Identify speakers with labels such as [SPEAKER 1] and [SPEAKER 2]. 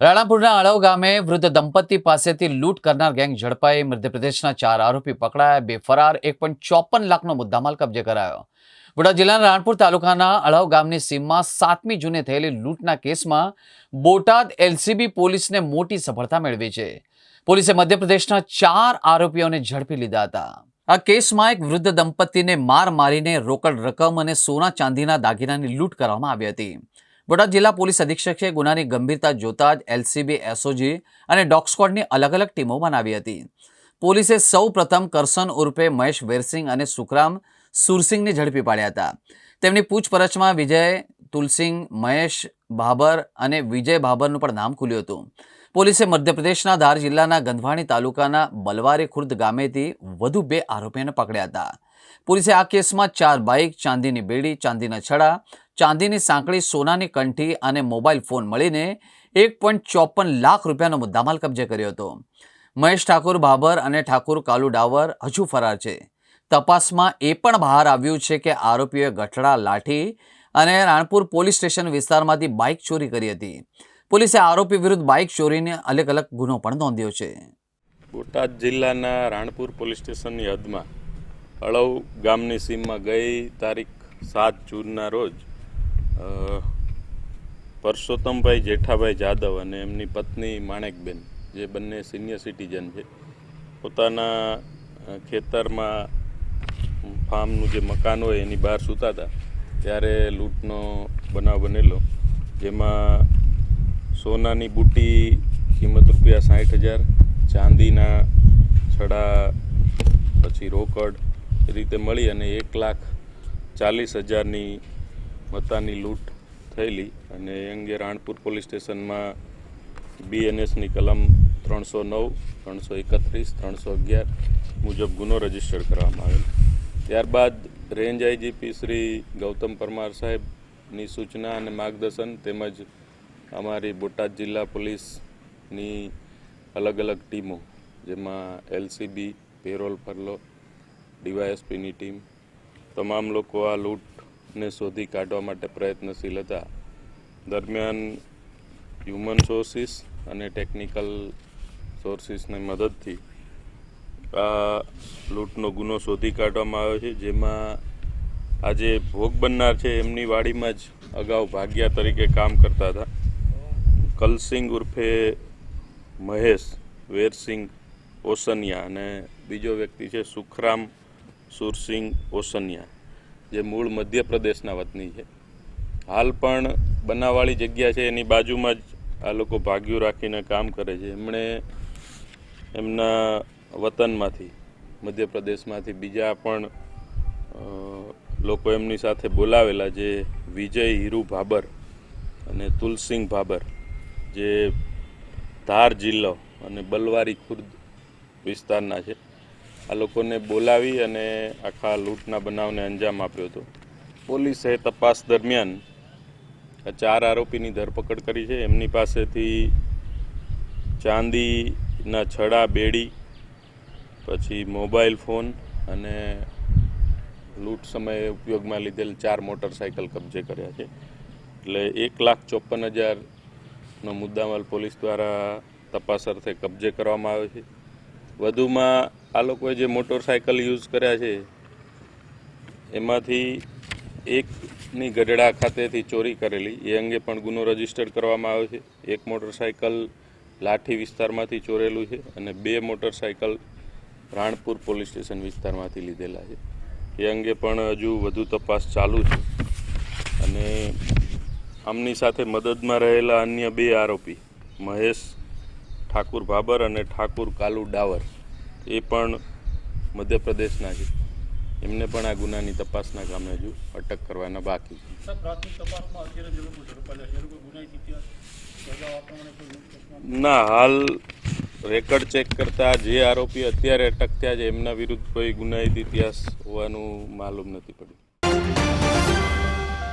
[SPEAKER 1] રાણાપુરના અળવ ગામે વૃદ્ધ દંપતી પાસેથી લૂંટ કરનાર ગેંગ ઝડપાઈ મધ્યપ્રદેશના ચાર આરોપી પકડાયા. બે ફરાર એક પોઈન્ટ ચોપન લાખનો મુદ્દામાલ કબજે કરાયો. વડોદરા જિલ્લાના રાણપુર તાલુકાના અળવ ગામની સીમમાં સાતમી જૂને થયેલી લૂંટના કેસમાં બોટાદ એલસીબી પોલીસને મોટી સફળતા મેળવી છે. પોલીસે મધ્યપ્રદેશના ચાર આરોપીઓને ઝડપી લીધા હતા. આ કેસમાં એક વૃદ્ધ દંપતીને માર મારીને રોકડ રકમ અને સોના ચાંદીના દાગીનાની લૂંટ કરવામાં આવી હતી. બોટાદ જિલ્લા પોલીસ અધિક્ષકે ગુનાની ગંભીરતા જોતા જ એલસીબી, એસઓજી અને ડોગ સ્ક્વોડની અલગ અલગ ટીમો બનાવી હતી. પોલીસે સૌ પ્રથમ કરસન ઉર્ફે મહેશ વેરસિંગ અને સુખરામ સુરસિંગને ઝડપી પાડ્યા હતા. તેમની પૂછપરછમાં વિજય તુલસિંગ મહેશ ભાબર અને વિજય ભાભરનું પણ નામ ખુલ્યું હતું. પોલીસે મધ્યપ્રદેશના ધાર જિલ્લાના ગંધવાણી તાલુકાના બલવારી ખુર્દ ગામેથી વધુ બે આરોપીઓને પકડ્યા હતા. પોલીસે આ કેસમાં ચાર બાઇક, ચાંદીની બેડી, ચાંદીના છડા ચાંદીની સાંકળી, સોનાની કંઠી અને મોબાઈલ ફોન મળીને એક પોઈન્ટ ચોપન લાખ રૂપિયાનો મુદ્દામાલ કબજે કર્યો હતો. મહેશ ઠાકુર ભાભર અને ઠાકુર કાલુ ડાવર હજુ ફરાર છે. તપાસમાં એ પણ બહાર આવ્યું છે કે આરોપીઓએ ગઠડા, લાઠી અને રાણપુર પોલીસ સ્ટેશન વિસ્તારમાંથી બાઇક ચોરી કરી હતી. પોલીસે આરોપી વિરુદ્ધ બાઇક ચોરીને અલગ અલગ ગુનો પણ નોંધ્યો છે.
[SPEAKER 2] બોટાદ જિલ્લાના રાણપુર પોલીસ સ્ટેશનની હદમાં અળવ ગામની સીમમાં ગઈ તારીખ સાત જૂનના રોજ પરસોત્તમભાઈ જેઠાભાઈ જાદવ અને એમની પત્ની માણેકબેન, જે બંને સિનિયર સિટીઝન છે, પોતાના ખેતરમાં ફાર્મનું જે મકાન હોય એની બહાર સૂતા હતા, ત્યારે લૂંટનો બનાવ બનેલો, જેમાં સોનાની બુટ્ટી કિંમત રૂપિયા સાઠ હજાર, ચાંદીના છડા, પછી રોકડ, એ રીતે મળી અને એક લાખ ચાલીસ હજારની મતાની લૂંટ થયેલી અને એ અંગે રાણપુર પોલીસ સ્ટેશનમાં બીએનએસની કલમ ત્રણસો નવ, ત્રણસો એકત્રીસ, ત્રણસો અગિયાર મુજબ ગુનો રજિસ્ટર કરવામાં આવેલ. ત્યારબાદ રેન્જ આઈજીપી શ્રી ગૌતમ પરમાર સાહેબની સૂચના અને માર્ગદર્શન તેમજ અમારી બોટાદ જિલ્લા પોલીસની અલગ અલગ ટીમો, જેમાં એલસીબી, પેરોલ ફરલો ડીવાયએસપીની ટીમ, તમામ લોકો આ લૂંટને શોધી કાઢવા માટે પ્રયત્નશીલ હતા. દરમિયાન હ્યુમન સોર્સિસ અને ટેકનિકલ સોર્સિસની મદદથી આ લૂંટનો ગુનો શોધી કાઢવામાં આવ્યો છે, જેમાં આજે ભોગ બનનાર છે, એમની વાડીમાં જ અગાઉ ભાગ્યા તરીકે કામ કરતા હતા. કલસિંગ ઉર્ફે મહેશ, વેરસિંગ ઓસનિયા અને બીજો વ્યક્તિ છે, સુખરામ સુરસિંગ ઓસનિયા. જે મૂળ મધ્યપ્રદેશના વતની છે. હાલ પણ બનાવવાળી જગ્યા છે, એની બાજુમાં જ આ લોકો ભાગ્યું રાખીને કામ કરે છે. એમણે એમના વતનમાંથી, મધ્યપ્રદેશમાંથી બીજા પણ લોકો એમની સાથે બોલાવેલા જે વિજય હીરુ ભાબર અને તુલસિંહ ભાબર, જે ધાર જિલ્લો અને બલવારી ખુર્દ વિસ્તારના છે. આ લોકોને બોલાવી અને આખા લૂંટના બનાવને અંજામ આપ્યો હતો. પોલીસે તપાસ દરમિયાન ચાર આરોપીની ધરપકડ કરી છે. એમની પાસેથી ચાંદીના છડા, બેડી, પછી મોબાઈલ ફોન અને લૂંટ સમયે ઉપયોગમાં લીધેલ ચાર મોટરસાયકલ કબજે કર્યા છે. એટલે એક લાખ ચોપન હજારનો મુદ્દામાલ પોલીસ દ્વારા તપાસ અર્થે કબજે કરવામાં આવ્યો છે. વધુમાં આ લોકોએ જે મોટરસાયકલ યુઝ કર્યા છે, એમાંથી એકની ગઢડા ખાતેથી ચોરી કરેલી. એ અંગે પણ ગુનો રજિસ્ટર કરવામાં આવ્યો છે. એક મોટરસાયકલ લાઠી વિસ્તારમાંથી ચોરેલું છે અને બે મોટરસાયકલ રાણપુર પોલીસ સ્ટેશન વિસ્તારમાંથી લીધેલા છે. એ અંગે પણ હજુ વધુ તપાસ ચાલુ છે. અને આમની સાથે મદદમાં રહેલા અન્ય બે આરોપી, મહેશ ઠાકુર ભાબર અને ઠાકુર કાલુ ડાવર. એ પણ મધ્યપ્રદેશના છે. એમને પણ આ ગુનાની તપાસના કામે હજુ અટક કરવાના બાકી છે. ના હાલ રેકર્ડ ચેક કરતા જે આરોપી અત્યારે અટક થયા છે એમના વિરુદ્ધ કોઈ ગુનાહિત ઇતિહાસ હોવાનું માલુમ નથી.